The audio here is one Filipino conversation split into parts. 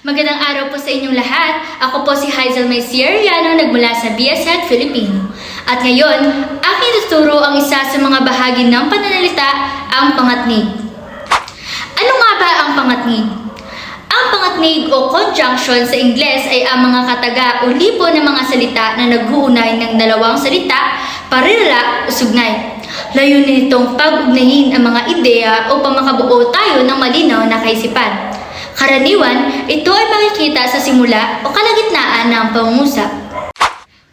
Magandang araw po sa inyong lahat. Ako po si Hazel May nagmula sa BSN Filipino. At ngayon, aking tuturo ang isa sa mga bahagi ng pananalita, ang pangatnig. Ano nga ba ang pangatnig? Ang pangatnig o conjunction sa Ingles ay ang mga kataga o lipo ng mga salita na nag-uunay ng dalawang salita, parirala o sugnay. Layunin nitong pag-ugnayin ang mga ideya upang makabuo tayo ng malinaw na kaisipan. Karaniwan, ito ay makikita sa simula o kalagitnaan ng pangungusap.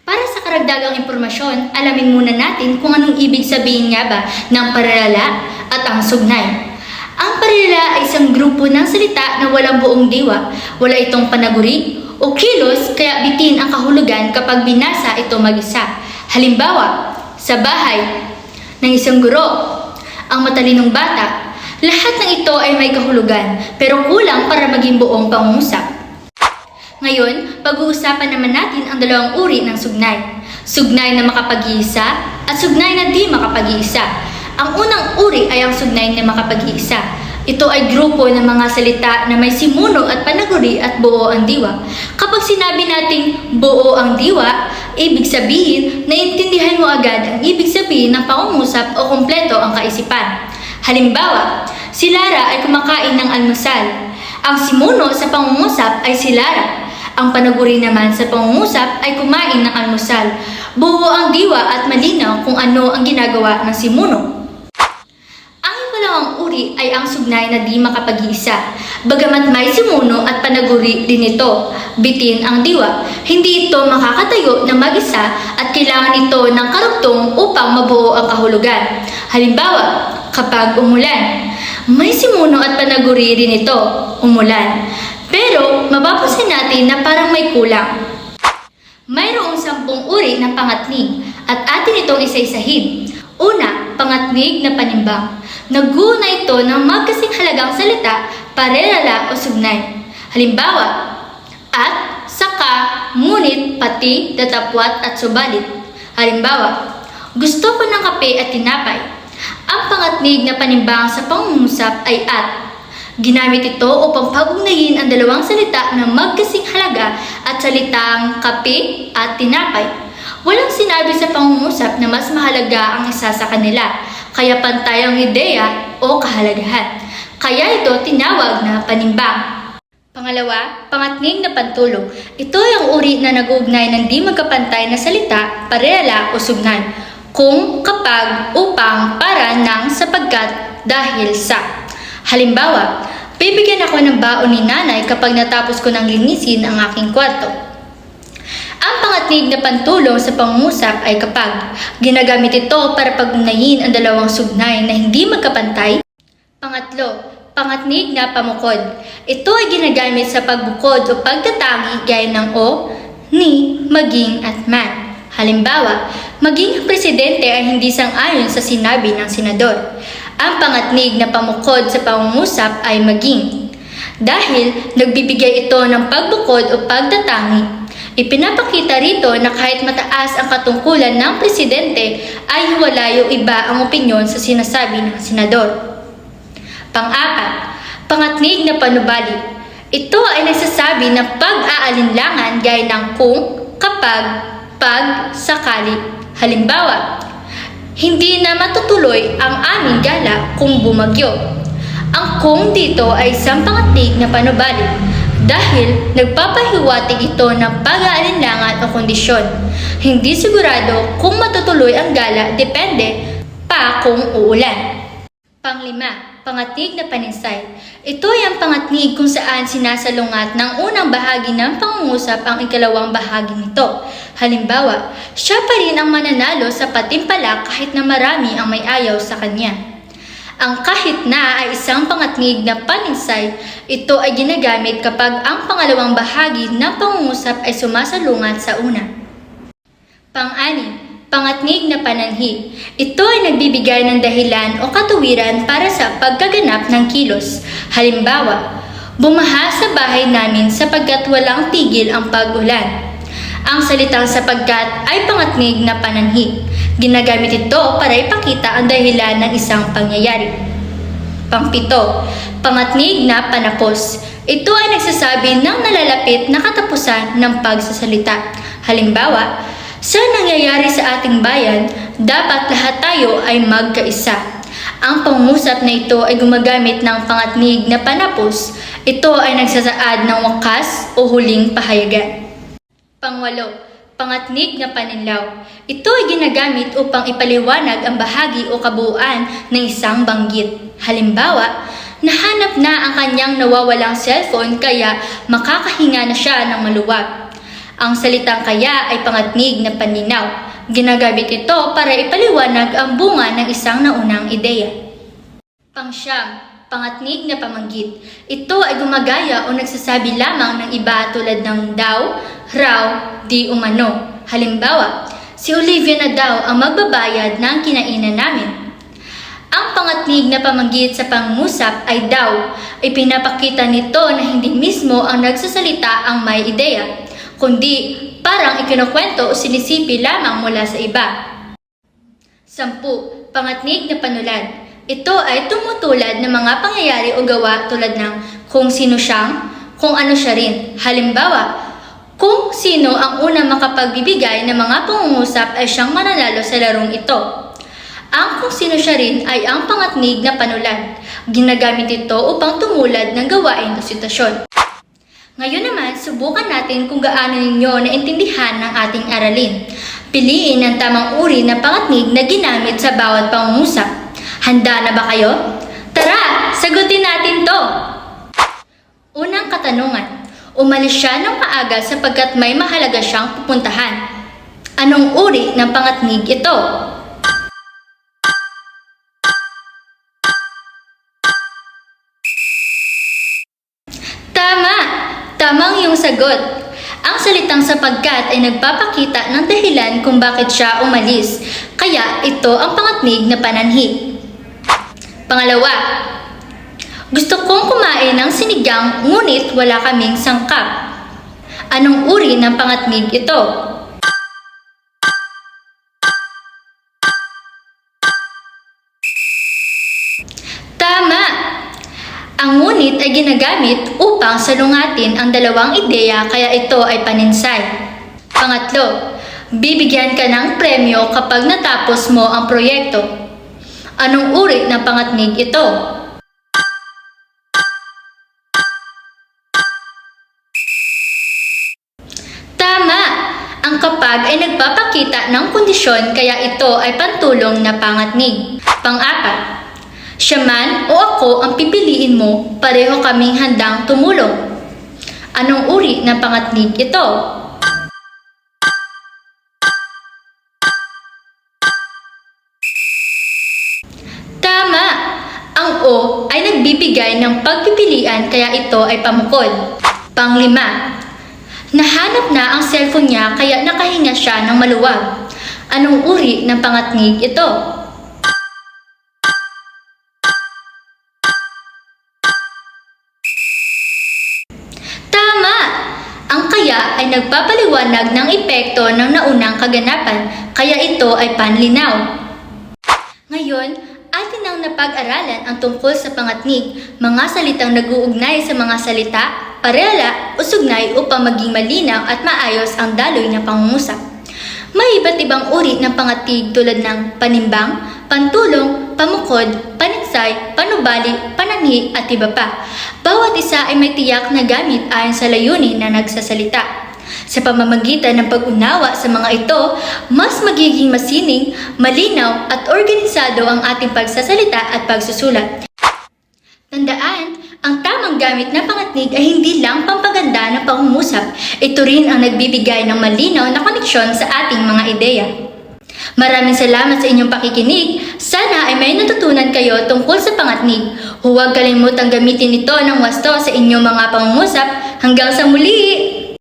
Para sa karagdagang impormasyon, alamin muna natin kung anong ibig sabihin nga ba ng parirala at ang sugnay. Ang parirala ay isang grupo ng salita na walang buong diwa, wala itong panaguri o kilos kaya bitin ang kahulugan kapag binasa ito mag-isa. Halimbawa, sa bahay ng isang guro, ang matalinong bata, lahat ng ito ay may kahulugan pero kulang para maging buong pangungusap. Ngayon, pag-uusapan naman natin ang dalawang uri ng sugnay. Sugnay na makapag-iisa at sugnay na di makapag-iisa. Ang unang uri ay ang sugnay na makapag-iisa. Ito ay grupo ng mga salita na may simuno at panaguri at buo ang diwa. Kapag sinabi nating buo ang diwa, ibig sabihin, naiintindihan mo agad ang ibig sabihin ng pangungusap o kumpleto ang kaisipan. Halimbawa, si Lara ay kumakain ng almusal. Ang simuno sa pangungusap ay si Lara. Ang panaguri naman sa pangungusap ay kumain ng almusal. Buo ang diwa at malinaw kung ano ang ginagawa ng simuno. Ang ikalawang uri ay ang sugnay na di makapag-iisa. Bagamat may simuno at panaguri din ito, bitin ang diwa. Hindi ito makakatayo ng mag-isa at kailangan ito ng karugtong upang mabuo ang kahulugan. Halimbawa, kapag umulan, may simuno at panaguri din ito, umulan. Pero mapapansin natin na parang may kulang. Mayroong sampung uri ng pangatnig at atin itong isa-isahin. Una, pangatnig na panimbang. Naguna ito ng magkasing halagang salita, parelala o sugnay. Halimbawa, at, saka, ngunit, pati, datapwat at subalit. Halimbawa, gusto ko ng kape at tinapay. Ang pangatnig na panimbang sa pangungusap ay at. Ginamit ito upang pag-ugnayin ang dalawang salita na magkasing halaga at salitang kape at tinapay. Walang sinabi sa pangungusap na mas mahalaga ang isa sa kanila, kaya pantay ang ideya o kahalagahan. Kaya ito tinawag na panimbang. Pangalawa, pangatnig na pantulong. Ito ay ang uri na nag-uugnay ng di magkapantay na salita, pareala o sugnay. Kung, kapag, upang, para, ng, sapagkat, dahil sa. Halimbawa, bibigyan ako ng baon ni nanay kapag natapos ko ng linisin ang aking kwarto. Ang pangatnig na pantulong sa pangungusap ay kapag ginagamit ito para pagnayin ang dalawang sugnay na hindi magkapantay. Pangatlo, pangatnig na pamukod. Ito ay ginagamit sa pagbukod o pagtatangi gaya ng o, ni, maging at man. Halimbawa, maging ang presidente ay hindi sang-ayon sa sinabi ng senador. Ang pangatnig na pamukod sa pangungusap ay maging. Dahil nagbibigay ito ng pagbukod o pagtatangi, ipinapakita rito na kahit mataas ang katungkulan ng presidente ay hiwalay o iba ang opinyon sa sinasabi ng senador. Pang-apat, pangatnig na panubali. Ito ay nagsasabi ng pag-aalinlangan gaya ng kung, kapag, pag, sakali. Halimbawa, hindi na matutuloy ang aming gala kung bumagyo. Ang kung dito ay isang pangatnig na panubali dahil nagpapahiwatig ito ng pag-aalinlangan o kondisyon. Hindi sigurado kung matutuloy ang gala depende pa kung uulan. Panglima, pangatnig na paninsay. Ito ay ang pangatnig kung saan sinasalungat ng unang bahagi ng pangungusap ang ikalawang bahagi nito. Halimbawa, siya pa rin ang mananalo sa patimpalak kahit na marami ang may ayaw sa kanya. Ang kahit na ay isang pangatnig na paninsay, ito ay ginagamit kapag ang pangalawang bahagi ng pangungusap ay sumasalungat sa una. Pang-anim, pangatnig na pananhi. Ito ay nagbibigay ng dahilan o katuwiran para sa pagkaganap ng kilos. Halimbawa, bumaha sa bahay namin sapagkat walang tigil ang pag-ulan. Ang salitang sapagkat ay pangatnig na pananhi. Ginagamit ito para ipakita ang dahilan ng isang pangyayari. Pangpito, pangatnig na panapos. Ito ay nagsasabi ng nalalapit na katapusan ng pagsasalita. Halimbawa, sa nangyayari sa ating bayan, dapat lahat tayo ay magkaisa. Ang pangusap na ito ay gumagamit ng pangatnig na panapos. Ito ay nagsasaad ng wakas o huling pahayagan. Pangwalo, pangatnig na paninlaw. Ito ay ginagamit upang ipaliwanag ang bahagi o kabuuan ng isang banggit. Halimbawa, nahanap na ang kanyang nawawalang cellphone kaya makakahinga na siya ng maluwag. Ang salitang kaya ay pangatnig na paninaw. Ginagamit ito para ipaliwanag ang bunga ng isang naunang ideya. Pangsyam, pangatnig na pamanggit. Ito ay gumagaya o nagsasabi lamang ng iba tulad ng daw, raw, di umano. Halimbawa, si Olivia na daw ang magbabayad ng kinainan namin. Ang pangatnig na pamanggit sa pangusap ay daw, ay pinapakita nito na hindi mismo ang nagsasalita ang may ideya, kundi parang ikinukwento o sinisipi lamang mula sa iba. Sampu, pangatnig na panulad. Ito ay tumutulad ng mga pangyayari o gawa tulad ng kung sino siyang, kung ano siya rin. Halimbawa, kung sino ang unang makapagbibigay ng mga pangungusap ay siyang mananalo sa larong ito. Ang kung sino siya rin ay ang pangatnig na panulad. Ginagamit ito upang tumulad ng gawain o sitwasyon. Ngayon naman, subukan natin kung gaano ninyo naintindihan ng ating aralin. Piliin ang tamang uri ng pangatnig na ginamit sa bawat pangungusap. Handa na ba kayo? Tara, sagutin natin to! Unang katanungan, umalis siya ng maaga sapagkat may mahalaga siyang pupuntahan. Anong uri ng pangatnig ito? Sagot. Ang salitang sapagkat ay nagpapakita ng dahilan kung bakit siya umalis. Kaya ito ang pangatnig na pananhi. Pangalawa, gusto kong kumain ng sinigang ngunit wala kaming sangkap. Anong uri ng pangatnig ito? Ngunit ay ginagamit upang salungatin ang dalawang ideya kaya ito ay paninsay. Pangatlo, bibigyan ka ng premyo kapag natapos mo ang proyekto. Anong uri ng pangatnig ito? Tama! Ang kapag ay nagpapakita ng kondisyon kaya ito ay pantulong na pangatnig. Pang-apat, siya man o ako ang pipiliin mo, pareho kaming handang tumulong. Anong uri ng pangatnig ito? Tama! Ang O ay nagbibigay ng pagpipilian kaya ito ay pamukod. Panglima, nahanap na ang cellphone niya kaya nakahinga siya ng maluwag. Anong uri ng pangatnig ito? Nagpapaliwanag ng epekto ng naunang kaganapan, kaya ito ay panlinaw. Ngayon, atin ang napag-aralan ang tungkol sa pangatnig, mga salitang nag-uugnay sa mga salita, pareala o sugnay upang maging malinaw at maayos ang daloy na pangungusap. May iba't ibang uri ng pangatig tulad ng panimbang, pantulong, pamukod, paniksay, panubali, pananhi at iba pa. Bawat isa ay may tiyak na gamit ayon sa layunin na nagsasalita. Sa pamamagitan ng pag-unawa sa mga ito, mas magiging masining, malinaw at organisado ang ating pagsasalita at pagsusulat. Tandaan, ang tamang gamit na pangatnig ay hindi lang pampaganda ng pangungusap, ito rin ang nagbibigay ng malinaw na koneksyon sa ating mga ideya. Maraming salamat sa inyong pakikinig. Sana ay may natutunan kayo tungkol sa pangatnig. Huwag kalimutang gamitin ito ng wasto sa inyong mga pangungusap. Hanggang sa muli!